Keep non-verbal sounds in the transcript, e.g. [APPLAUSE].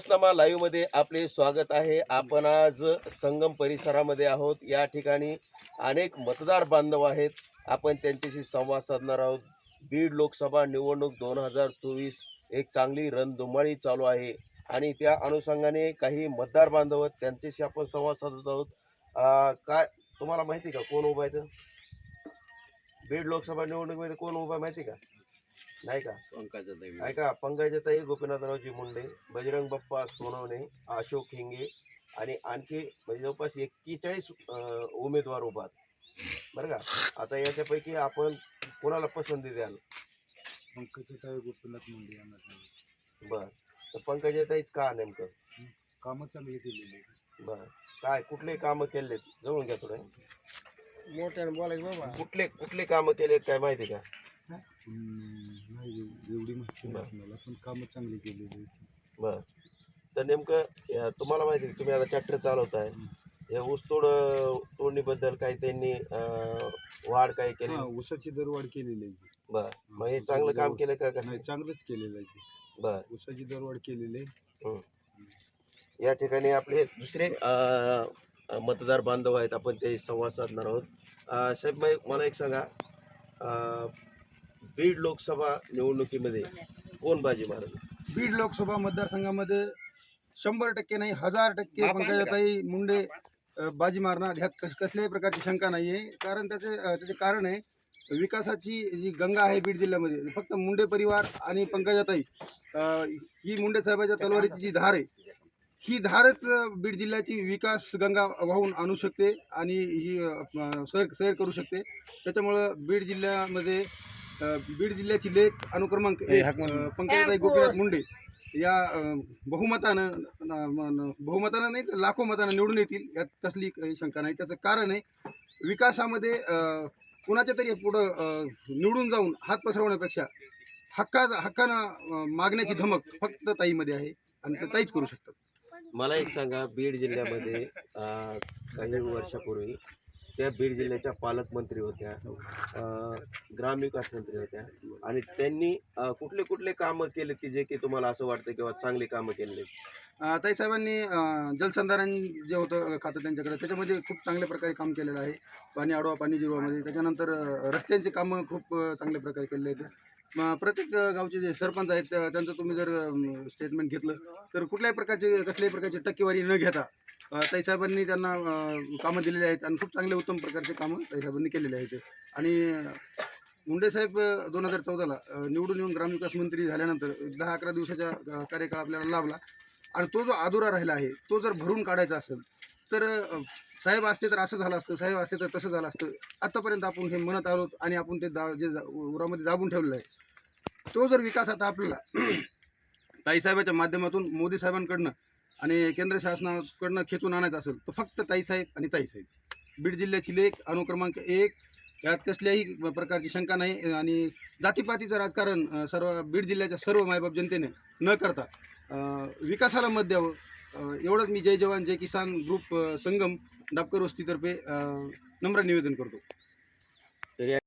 विकासनामा लाईव्हमध्ये आपले स्वागत आहे. आपण आज संगम परिसरामध्ये आहोत. या ठिकाणी अनेक मतदार बांधव आहेत. आपण त्यांच्याशी संवाद साधणार आहोत. बीड लोकसभा निवडणूक दोन हजार चोवीस एक चांगली रणधुमाळी चालू आहे आणि त्या अनुषंगाने काही मतदार बांधव आहेत. त्यांच्याशी आपण संवाद साधत आहोत. काय तुम्हाला माहिती का कोण उभा आहे तर बीड लोकसभा निवडणुकीमध्ये कोण उभा आहे माहिती का? नाही का? ऐका पंकजाताई गोपीनाथरावजी मुंडे बजरंग बाप्पा सोनवणे अशोक हिंगे आणि आणखी म्हणजे जवळपास एक्केचाळीस उमेदवार उभा. बरं का? आता याच्यापैकी आपण कोणाला पसंती द्याल? पंकजाताई गोपीनाथ मुंडे यांना सांगितलं. बर. तर पंकजाताईच का नेमकं? कामं चांगली केलेली आहेत. बर. काय कुठले कामं केलेत? जवळून घ्या थोडं. मोठ्याने बोलायचं बाबा. कुठले कुठले कामं केलेत काय माहिती का? हम्म, नाही एव- एवढी माहिती नाही. आपल्याला पण कामं चांगली केलेली आहेत. बर. तर नेमकं तुम्हाला माहिती आहे, तुम्ही आता ट्रॅक्टर चालवताय या ऊसतोड अं, तोडणीबद्दल काही त्यांनी अं, वाढ काही केली? हा, ऊसाची दरवाढ केलेली आहे. बर. मग हे चांगलं काम केलं का कसं? नाही चांगलंच केलेलं आहे. बर. ऊसाची दरवाढ केलेली आहे. या ठिकाणी आपले दुसरे अ, मतदार बांधव आहेत आपण ते संवाद साधणार आहोत. अ, साहेब मग मला एक सांगा. अ, बीड लोकसभा निवडणुकीमध्ये कोण बाजी मारेल बीड लोकसभा मतदारसंघामध्ये शंभर टक्के नाही हजार टक्के पंकजाताई मुंडे अ, बाजी मारणार. ह्यात कश कसल्याही प्रकारची शंका नाही आहे कारण त्याचे अ, त्याचे कारण आहे विकासाची जी गंगा आहे बीड जिल्ह्यामध्ये फक्त मुंडे परिवार आणि पंकजाताई अ, ही मुंडे साहेबाच्या तलवारीची जी धार आहे ही धारच अ, बीड जिल्ह्याची विकास गंगा वाहून आणू शकते आणि ही अ, सैर सैर करू शकते. त्याच्यामुळं बीड जिल्ह्यामध्ये बीड जिल्ह्याची लेख अनुक्रमांक एक अ, पंकजाताई गोपीनाथ मुंडे या अ, बहुमतानं न- म- न- बहुमतानं नाही तर लाखो मतानं निवडून येतील यात कसली काही शंका नाही. त्याचं कारण आहे विकासामध्ये अ, कुणाच्या तरी पुढं अ, निवडून जाऊन हात पसरवण्यापेक्षा हक्का हक्कानं अ, मागण्याची धमक फक्त ताईमध्ये आहे आणि ते ताईच करू शकतात. मला एक सांगा बीड जिल्ह्यामध्ये अ, काही वर्षापूर्वी त्या बीड जिल्ह्याच्या पालकमंत्री होत्या ग्रामविकास मंत्री होत्या. आणि त्यांनी कुठले कुठले कामं केले की जे की तुम्हाला असं वाटतं किंवा चांगले कामं केले ताई साहेबांनी जलसंधारण जे होतं खातं त्यांच्याकडे त्याच्यामध्ये खूप चांगल्या प्रकारे काम केलेलं आहे. पाणी आडवा पाणी जिरवामध्ये. त्याच्यानंतर रस्त्यांचे रस्त्यांची कामं खूप चांगल्या प्रकारे केलेले आहेत. प्रत्येक गावचे जे सरपंच आहेत त्यांचं तुम्ही जर स्टेटमेंट घेतलं तर कुठल्याही प्रकारचे कसल्याही प्रकारची टक्केवारी न घेता ताईसाहेबांनी त्यांना कामं दिलेली आहेत आणि खूप चांगले उत्तम प्रकारचे कामं ताईसाहेबांनी केलेले आहेत. आणि मुंडे साहेब दोन हजार चौदाला निवडून येऊन ग्रामविकास मंत्री झाल्यानंतर दहा अकरा दिवसाच्या कार्यकाळ आपल्याला लाभला. आणि तो जो अधुरा राहिला आहे तो जर भरून काढायचा असेल तर साहेब असते तर असं झालं असतं साहेब असते तर तसं झालं असतं. आत्तापर्यंत आपण हे म्हणत आलो आणि आपण ते दा जे जा- उरामध्ये दाबून ठेवलेलं आहे तो जर विकास आता आपल्याला [CLEARS THROAT] ताईसाहेबाच्या माध्यमातून मोदी साहेबांकडनं आणि केंद्र शासनाकडनं खेचून आणायचं असेल तर फक्त ताईसाहेब आणि ताईसाहेब बीड जिल्ह्याची लेख अनुक्रमांक एक यात कसल्याही प्रकारची शंका नाही आणि जातीपातीचं राजकारण सर्व बीड जिल्ह्याच्या सर्व मायबाप जनतेने न करता विकासाला मत द्यावं. एवढंच मी जय जवान जय किसान ग्रुप संगम डापकर वस्तीतर्फे नम्र निवेदन करतो.